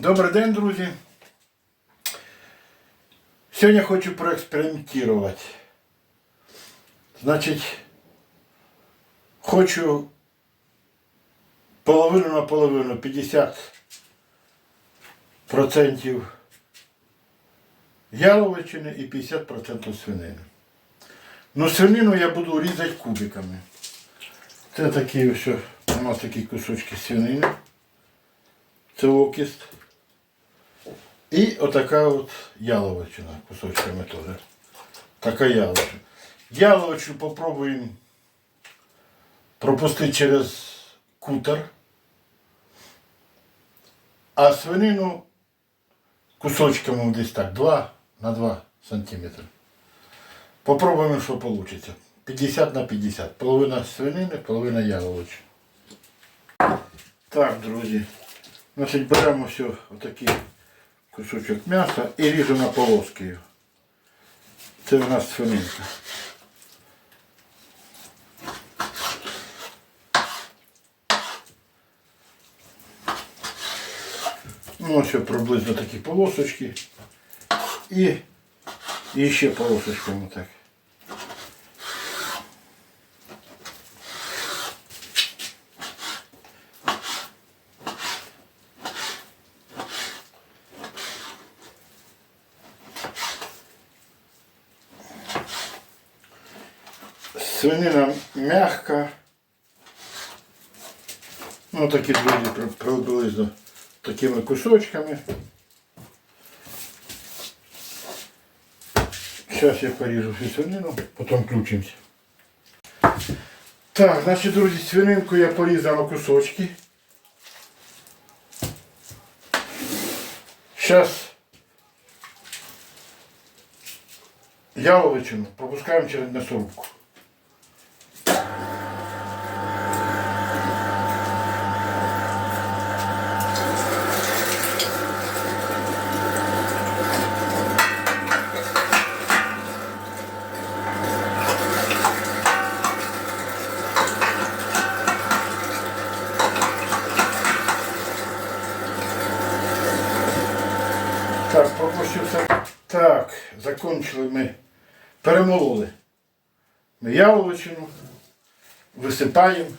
Добрий день, друзі. Сьогодні хочу проекспериментувати. Значить, хочу половину на половину, 50% яловичини і 50% свинини. Ну, свинину я буду різати кубиками. Це такі ось у нас такі кусочки свинини. Це окіст. І отака от яловичина кусочками теж. Така яловичина. Яловичину попробуємо пропустити через кутер. А свинину кусочками десь так, 2 на 2 сантиметри. Попробуємо, що вийде. 50 на 50. Половина свинини, половина яловичини. Так, друзі. Значить, беремо все, отакий кусочок м'яса і ріжу на полоски. Це у нас свининка. Ну, ось приблизно такі полосочки. І, і ще полосочками так. Свинина м'яка. Ну, такі друзі при- приблизно такими кусочками. Зараз я поріжу всю свинину, потім включимося. Так, значить, друзі, свининку я порізав на кусочки. Зараз яловичину пропускаємо через м'ясорубку. Так, пропустився. Так, закончили ми. Перемололи. Ми яловичину висипаємо.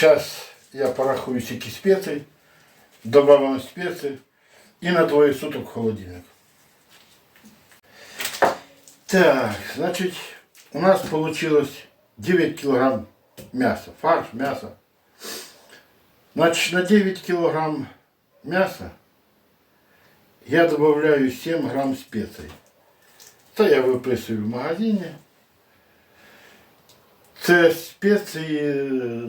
Зараз я порахую скільки спецій, добавимо спеції і на двоє суток холодильник. Так, значить, у нас получилось 9 килограмм мяса, фарш, мясо. Значит, на 9 килограмм мяса я добавляю 7 грамм специй. Це я виписую в магазині. Це спеції е,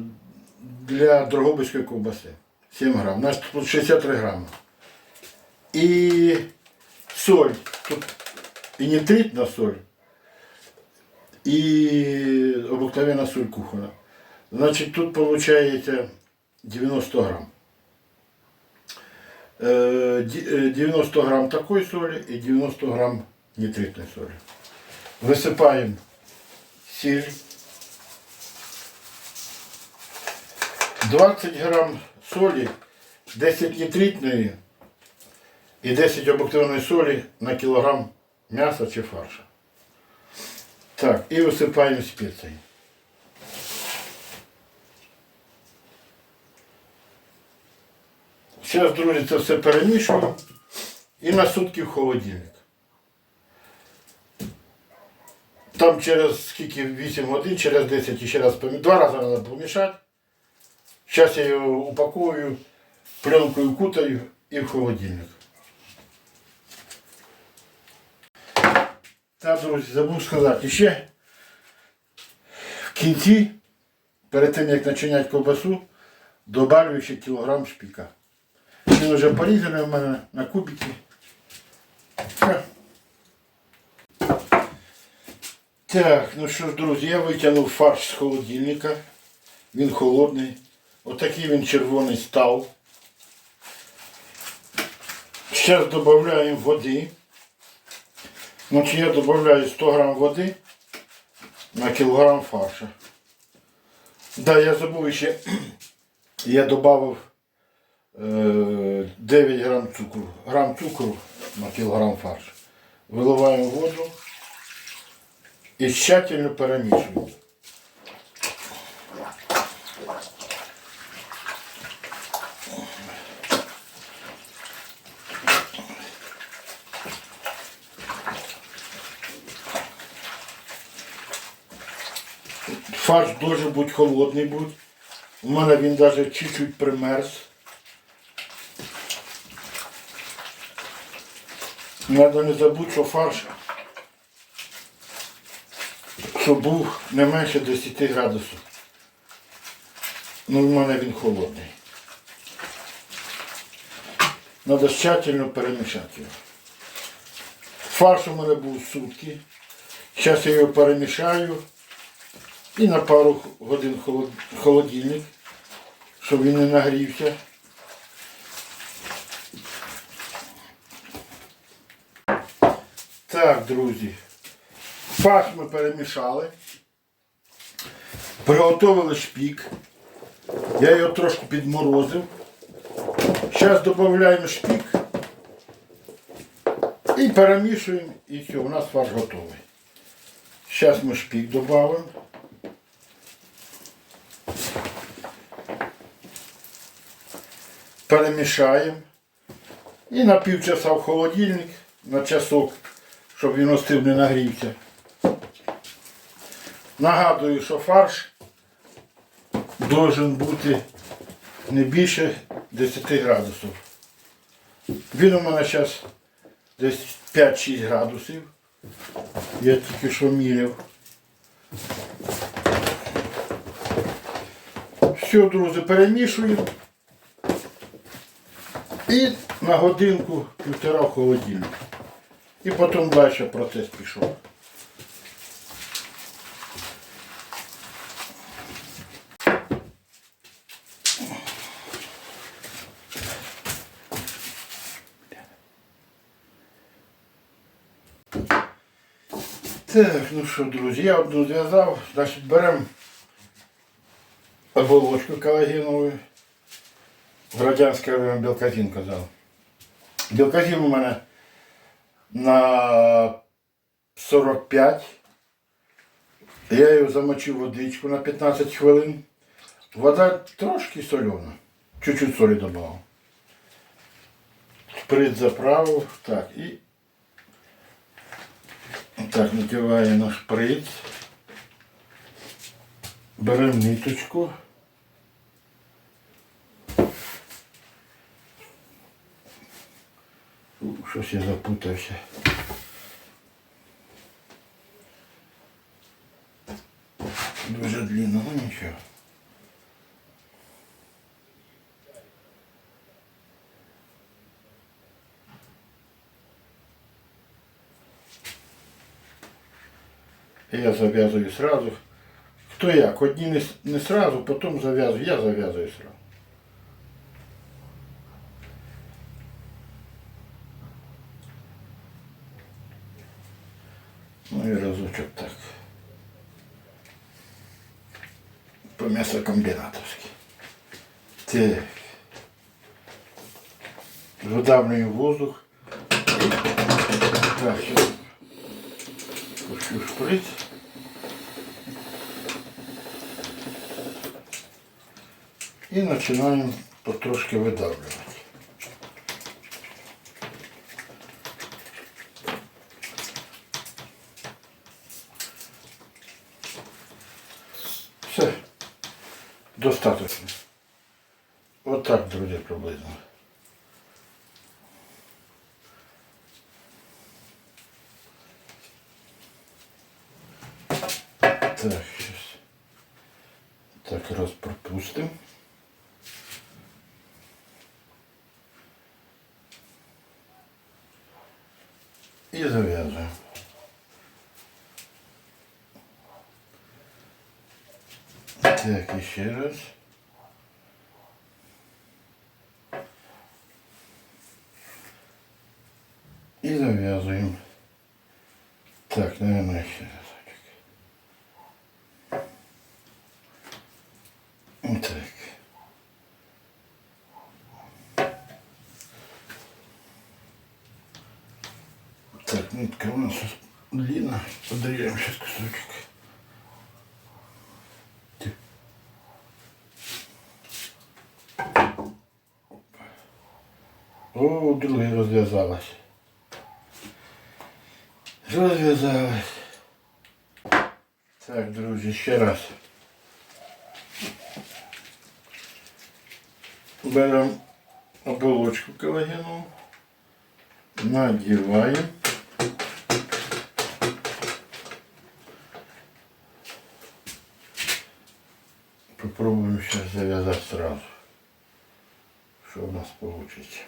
для Дрогобицької ковбаси. 7 грам. Значить, тут 63 грами. І соль. Тут і нитритна соль, і обыкновенна соль кухона. Значить, тут виходить 90 грам. Е, ді- е, 90 грам такої солі і 90 грам нитритної солі. Висипаємо сіль. 20 грам солі, 10 нитритної і 10 обикновеної солі на кілограм м'яса чи фарша. Так, і висипаємо спеції. Зараз, друзі, це все перемішуємо і на сутки в холодильник. Там через скільки 8 годин, через 10 і ще раз помі- Два рази треба помішати. Зараз я його упакую, пленкою кутаю і в холодильник. Так, друзі, забув сказати ще в кінці, перед тим як начиняти ковбасу, добавлю ще кілограм шпіка. Він вже порізаний у мене на кубики. Так, ну що ж, друзі, я витягнув фарш з холодильника. Він холодний. Отакий він червоний став. Зараз додаємо води. Значить я додаю 100 грам води на кілограм фарша. Да, я забув ще. Я додав 9 грам цукру. Грам цукру на кілограм фаршу. Виливаємо воду і тщательно перемішуємо. Фарш дуже бути холодний будь. У мене він навіть чуть-чуть примерз. Треба не забути, що фарш щоб був не менше 10 градусів. Ну, в мене він холодний. Треба тщательно перемішати його. Фарш у мене був сутки. Зараз я його перемішаю і на пару годин холодильник, щоб він не нагрівся. Так, друзі. Фарш ми перемішали. Приготовили шпік. Я його трошки підморозив. Зараз додаємо шпік. І перемішуємо і все, у нас фарш готовий. Зараз ми шпік додамо. Перемішаємо. І на півчаса в холодильник, на часок, щоб він остив не нагрівся. Нагадую, що фарш должен бути не більше 10 градусів. Він у мене зараз десь 5-6 градусів. Я тільки що міряв. Все, друзі, перемішую. І на годинку півтора в холодильник. І потім далі процес пішов. Так, ну що, друзі, я одну зв'язав, значить беремо оболочку колагенову. В радянське время білказін казав. Білказін у мене на 45. Я його замочив водичку на 15 хвилин. Вода трошки сольона. Чуть-чуть солі додав. Шприц заправив. Так, і так, надіваю на шприц. Беремо ниточку. Щось я запутався. Дуже длинно, ну нічого. Я зав'язую сразу. Хто як? Одні не, с- не сразу, потім зав'язую. Я зав'язую сразу. Ну і разочок так. По м'ясокомбінатовськи. Так. Видавлюю воздух. Так, сейчас пущу шприц. І починаємо потрошки видавлювати. Достаточно. Вот так, друзі, приблизно. Так, Еще раз. І зав'язуємо. Так, наверное, ще разочек. Так. Так, нитка у нас. Подрежем О, друге розв'язалась. Розв'язалась. Так, друзі, ще раз. Беремо оболочку колагену, надіваємо. Попробуем сейчас завязать сразу. Что у нас получится.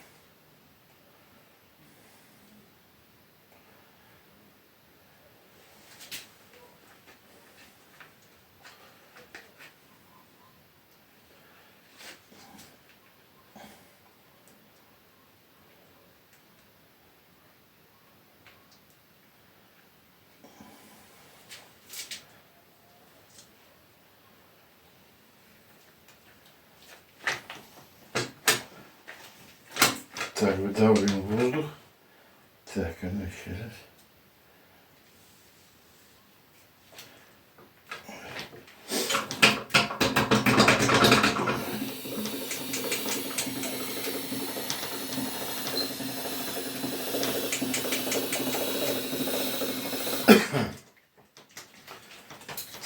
Так, выдавливаем воздух. Так, а ну еще раз.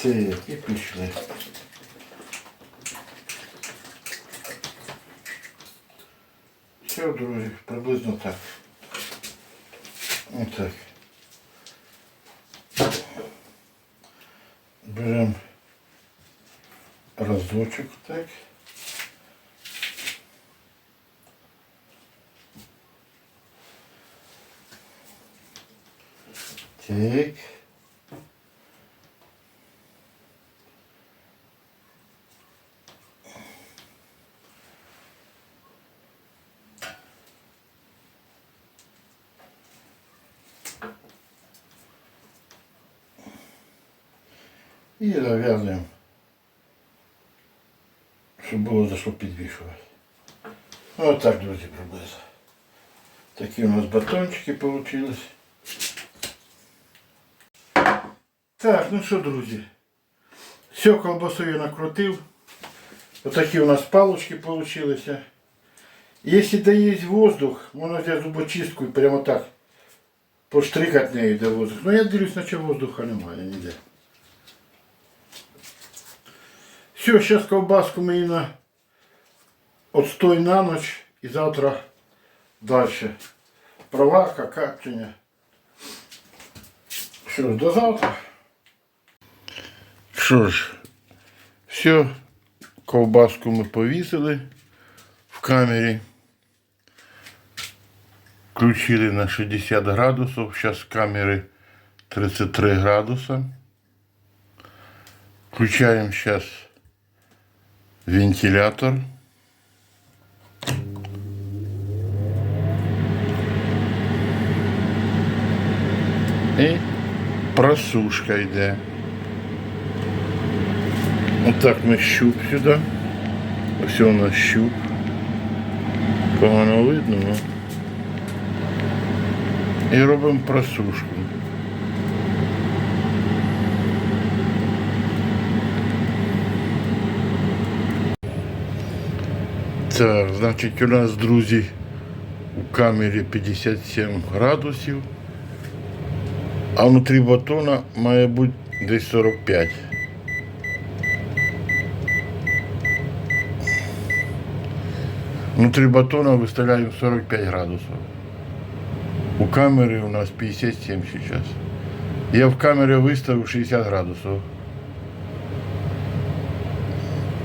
Так, і пішли. Все, друзі, приблизно так. Отак. Беремо разочок так. Так. І зав'язуємо, щоб було за що підвішувати. Ось так, друзі, приблизно. Такі у нас батончики вийшли. Так, ну що, друзі. Все, колбасу я накрутив. Отакі у нас палочки получилися. Якщо дає воздух, можна взяти зубочистку і прямо так поштрикати нею де воздух. Ну я дивлюсь, наче воздуха немає ніде. Все, сейчас колбаску мы на отстой на ночь и завтра дальше. Проварка, капчення. Що ж, до завтра. Що ж, все, ковбаску ми повісили в камері. Включили на 60 градусів. Зараз камери 33 градуса. Включаем сейчас вентилятор. І просушка йде. Отак ми щуп сюди. Ось у нас щуп. Погано видно. І робимо просушку. Так, значить у нас, друзі, у камері 57 градусів, а внутрі батона має бути десь 45. Внутрі батона виставляємо 45 градусів. У камери у нас 57 зараз. Я в камері виставив 60 градусів.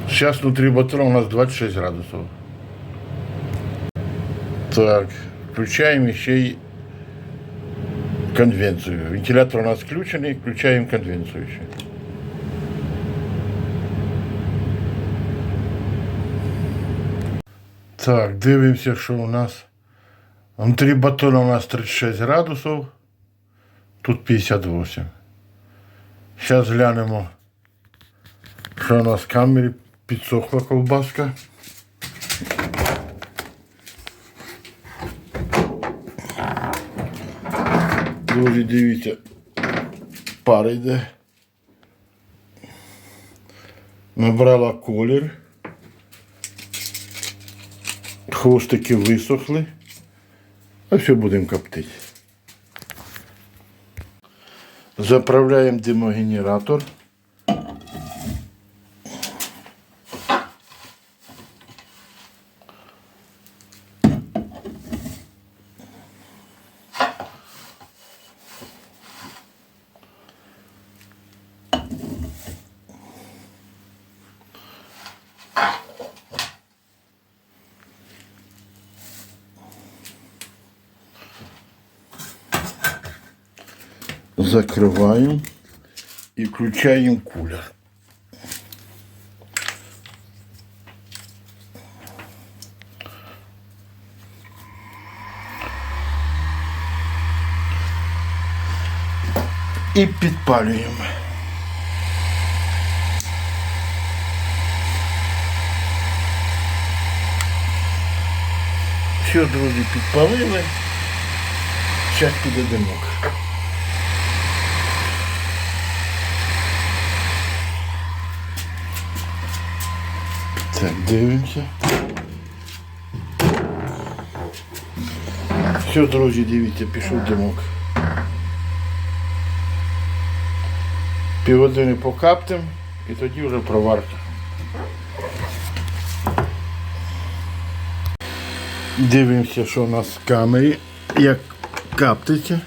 Сейчас внутри батона у нас 26 градусов. Так, включаем еще и конвенцию. Вентилятор у нас включенный, включаем конвенцию еще. Так, дивимося, що у нас. Внутрі батона у нас 36 градусів, тут 58. Зараз глянемо, що у нас в камері підсохла ковбаска. Друзі, дивіться, пара йде. Набрала колір. Хвостики висохли. А все будемо коптити. Заправляємо димогенератор. Закриваємо і включаємо кулер. І підпалюємо. Все, друзі, підпалили. Зараз піде димок. Так, дивимося. Все, друзі, дивіться, пішов димок. Півгодини покаптим і тоді вже проварка. Дивимося, що у нас в камері, як каптиться.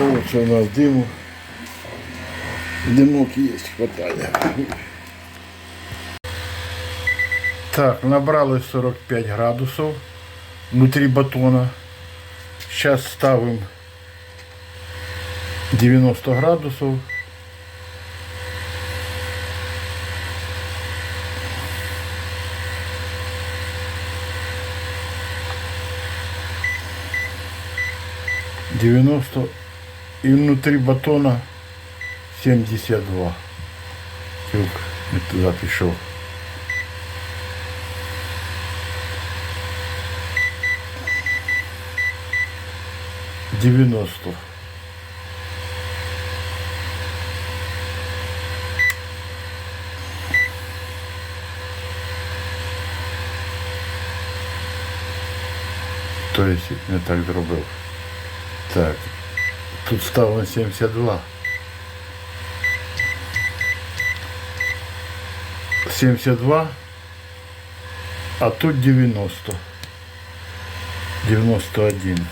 Ось у нас диму. Дымок есть, хватает. Так, набрали 45 градусов внутри батона. Сейчас ставим 90 градусов. Девяносто и внутри батона 72. Крюк не туди пішов. Дев'яносто. Тобто не так зробив. Так. Тут став на 72. 72, а тут 90. 91.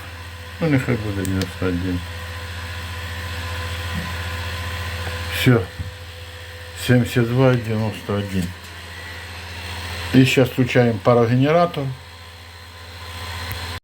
Ну, нехай буде 91. Все. 72 и 91. И сейчас включаем парогенератор.